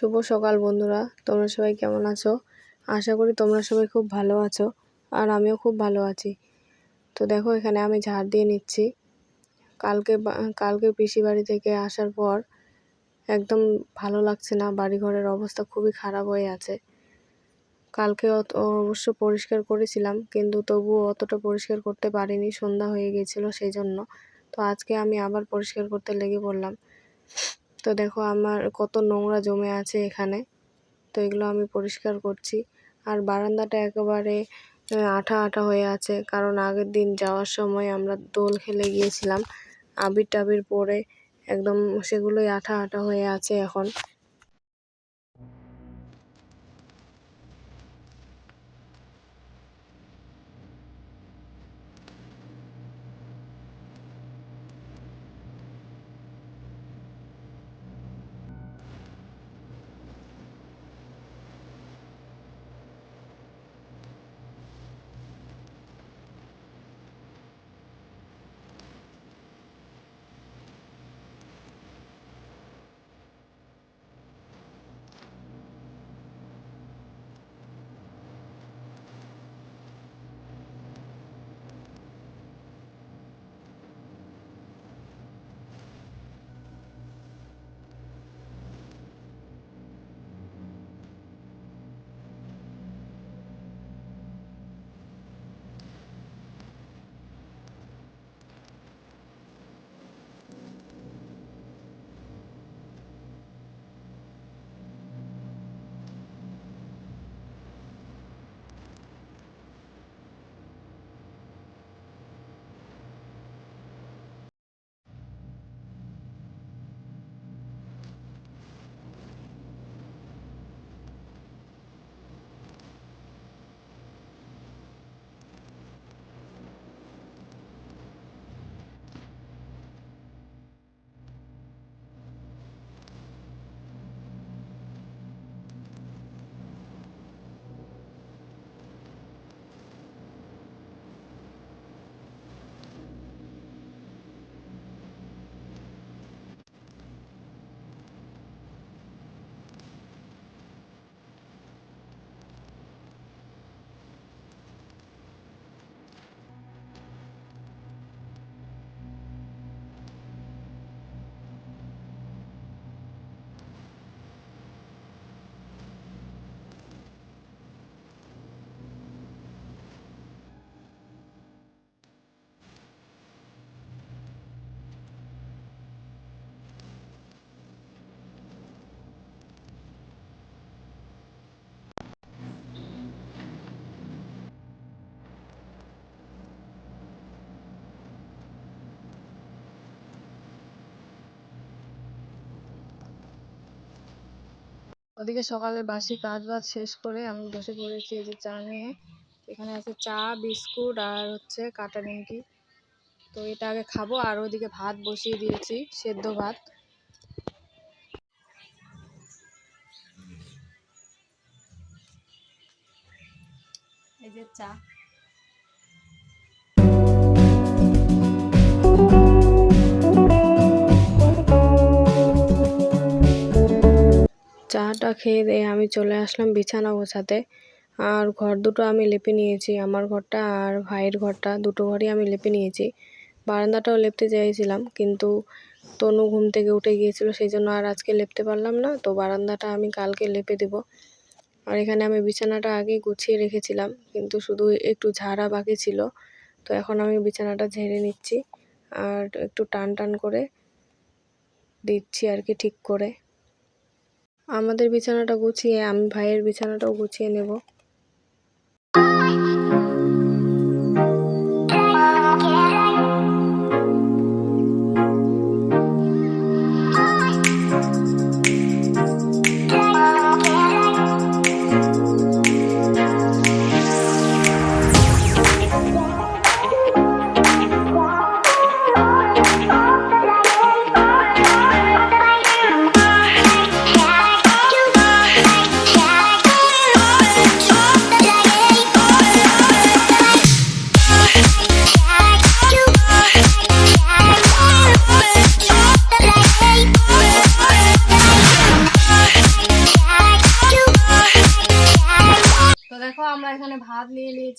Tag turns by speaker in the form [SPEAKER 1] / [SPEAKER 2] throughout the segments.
[SPEAKER 1] শুভ সকাল বন্ধুরা। তোমরা সবাই কেমন আছো? আশা করি তোমরা সবাই খুব ভালো আছো আর আমিও খুব ভালো আছি। তো দেখো, এখানে আমি ঝাড় দিয়ে নিচ্ছি। কালকে কালকে পিসি বাড়ি থেকে আসার পর একদম ভালো লাগছে না, বাড়িঘরের অবস্থা খুবই খারাপ হয়ে আছে। কালকে অবশ্য পরিষ্কার করেছিলাম, কিন্তু তবুও অতটা পরিষ্কার করতে পারিনি, সন্ধ্যা হয়ে গিয়েছিল সেই জন্য তো আজকে আমি আবার পরিষ্কার করতে লেগে পড়লাম। তো দেখো আমার কত নোংরা জমে আছে এখানে। তো এগুলো আমি পরিষ্কার করছি। আর বারান্দাটা একেবারে আঠা আঠা হয়ে আছে। কারণ আগের দিন যাওয়ার সময় আমরা দোল খেলে গিয়েছিলাম। আবির টাবির পরে একদম সেগুলোই আঠা আঠা হয়ে আছে এখন। ওদিকে সকালে বাসি কাজ বাজ শেষ করে আমি বসে পড়েছি এই যে চা নিয়ে। এখানে আছে চা, বিস্কুট আর হচ্ছে কাটা নিমকি। তো এটা আগে খাব আর ওদিকে ভাত বসিয়ে দিয়েছি, সেদ্ধ ভাত। এই যে চা। চাটা খেয়ে দিয়ে আমি চলে আসলাম বিছানা গোছাতে। আর ঘর দুটো আমি লেপে নিয়েছি, আমার ঘরটা আর ভাইয়ের ঘরটা, দুটো ঘরই আমি লেপে নিয়েছি। বারান্দাটাও লেপতে চাইছিলাম, কিন্তু তনু ঘুম থেকে উঠে গিয়েছিল সেই জন্য আর আজকে লেপতে পারলাম না, তো বারান্দাটা আমি কালকে লেপে দেব। আর এখানে আমি বিছানাটা আগেই গুছিয়ে রেখেছিলাম, কিন্তু শুধু একটু ঝাড়া বাকি ছিল, তো এখন আমি বিছানাটা ঝেড়ে নিচ্ছি। আর একটু টান টান করে দিচ্ছি আর কি ঠিক করে। আমাদের বিছানাটা গুছিয়ে আমি ভাইয়ের বিছানাটাও গুছিয়ে নেব।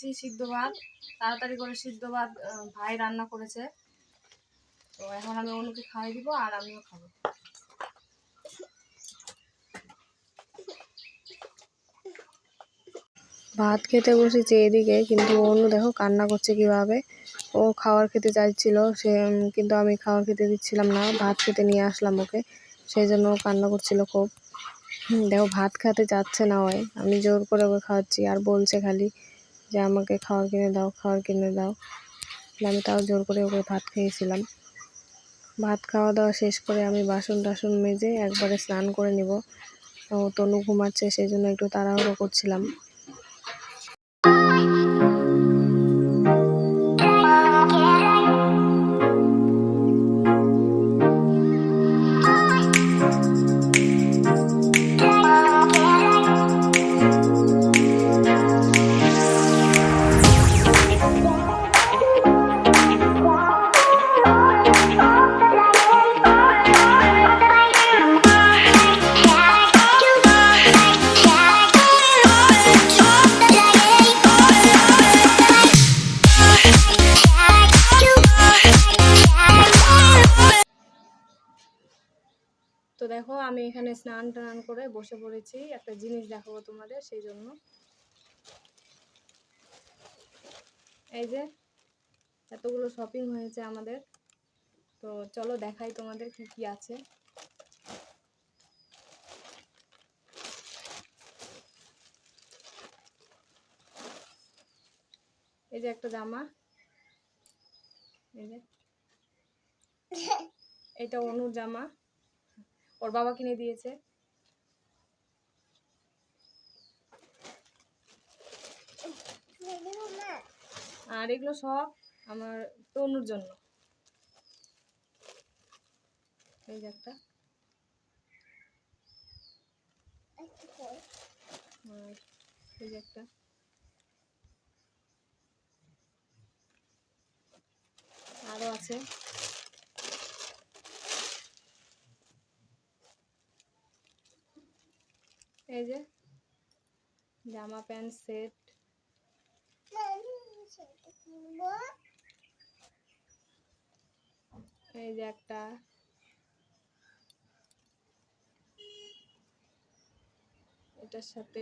[SPEAKER 1] নিয়েছি সিদ্ধ ভাত, তাড়াতাড়ি করে সিদ্ধ ভাত ভাই রান্না করেছে। তো এখন আমি অনুকে খাওয়াই দিব আর আমিও খাব। ভাত খেতে বসেছে এদিকে, কিন্তু অনু দেখো কান্না করছে কীভাবে। ও খাওয়ার খেতে চাইছিল, সে কিন্তু আমি খাওয়ার খেতে দিচ্ছিলাম না, ভাত খেতে নিয়ে আসলাম ওকে। সেই জন্য ও কান্না করছিল খুব। দেখো ভাত খেতে যাচ্ছে না ওই আমি জোর করে ওকে খাওয়াচ্ছি, আর বলছে খালি যে আমাকে খাওয়ার কিনে দাও, খাওয়ার কিনে দাও। আমি তাও জোর করে ওকে ভাত খেয়েছিলাম। ভাত খাওয়া দাওয়া শেষ করে আমি বাসন টাসন মেজে একবারে স্নান করে নিব। তনু ঘুমাচ্ছে সেই জন্য একটু তাড়াহুড়ো করছিলাম। এখানে স্নান টান করে বসে পড়েছি। একটা জিনিস দেখাবো তোমাদের সেই জন্য। এই যে এতগুলো শপিং হয়েছে আমাদের। তো চলো দেখাই তোমাদের কি কি আছে। এই যে একটা জামা। এই যে। এটা অনুর জামা। ওর বাবা কিনে দিয়েছে। আর এগুলো সব আমার তনুর জন্য। এই যে একটা। আর এই যে একটা। আরও আছে। এই যে জামা প্যান্ট সেট। এই যে একটা। এটার সাথে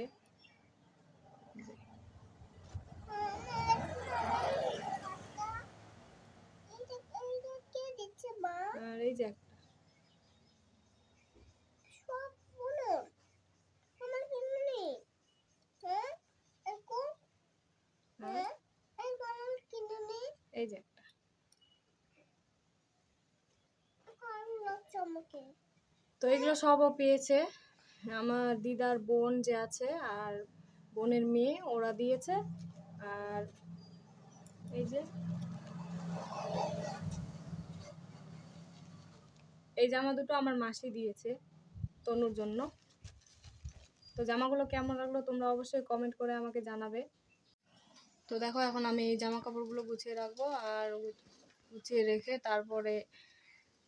[SPEAKER 1] আর এই যে একটা আর এই যে একটা। তো এগুলো সবও পেয়েছে। আমার দিদার বোন যে আছে আর বোনের মেয়ে ওরা দিয়েছে। আর এই যে এই জামা দুটো আমার মাসি দিয়েছে তনুর জন্য। তো জামাগুলো কেমন লাগল তোমরা অবশ্যই কমেন্ট করে আমাকে জানাবে। তো দেখো, এখন আমি এই জামা কাপড়গুলো গুছিয়ে রাখব আর গুছিয়ে রেখে তারপরে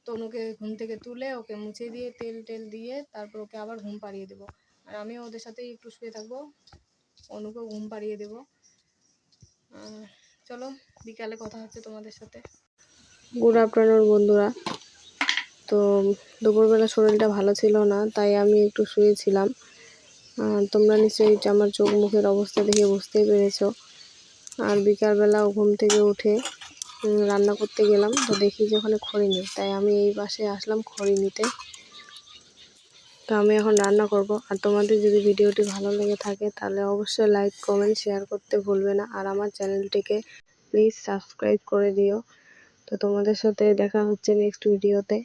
[SPEAKER 1] তনুকে ঘুম থেকে তুলে ওকে মুছে দিয়ে তেল টেল দিয়ে তারপর ওকে আবার ঘুম পাড়িয়ে দেবো। আর আমিও ওদের সাথেই একটু শুয়ে থাকব অনুকেও ঘুম পাড়িয়ে দেবো। চলো, বিকালে কথা হচ্ছে তোমাদের সাথে। গুড আফটারনুন বন্ধুরা। তো দুপুরবেলা শরীরটা ভালো ছিল না, তাই আমি একটু শুয়েছিলাম। তোমরা নিশ্চয়ই আমার চোখ মুখের অবস্থা দেখে বুঝতেই পেরেছ। আর বিকালবেলা ঘুম থেকে উঠে রান্না করতে গেলাম, তো দেখি যে ওখানে খড়ি নেই। তাই আমি এই পাশে আসলাম খড়ি নিতে। তো আমি এখন রান্না করব। আর তোমাদের যদি ভিডিওটি ভালো লেগে থাকে, তাহলে অবশ্যই লাইক কমেন্ট শেয়ার করতে ভুলবে না। আর আমার চ্যানেলটিকে প্লিজ সাবস্ক্রাইব করে দিও। তো তোমাদের সাথে দেখা হচ্ছে নেক্সট ভিডিওতে